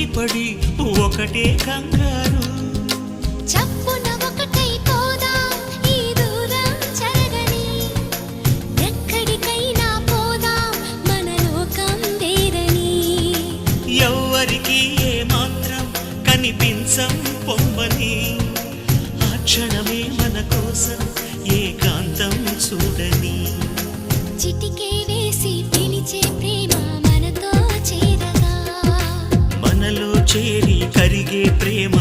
ఉలికిపడి ఒకటే కంగారు. చప్పున ఒకటై పోదాం ఈ దూరం చెరగని. ఎక్కడికైనా పోదాం మన లోకం వేరని. ఎవ్వరికి ఏ మాత్రం కనిపించం పొమ్మని. ఆ క్షణమే మన కోసం ఏకాంతం చేరి కరిగే ప్రేమ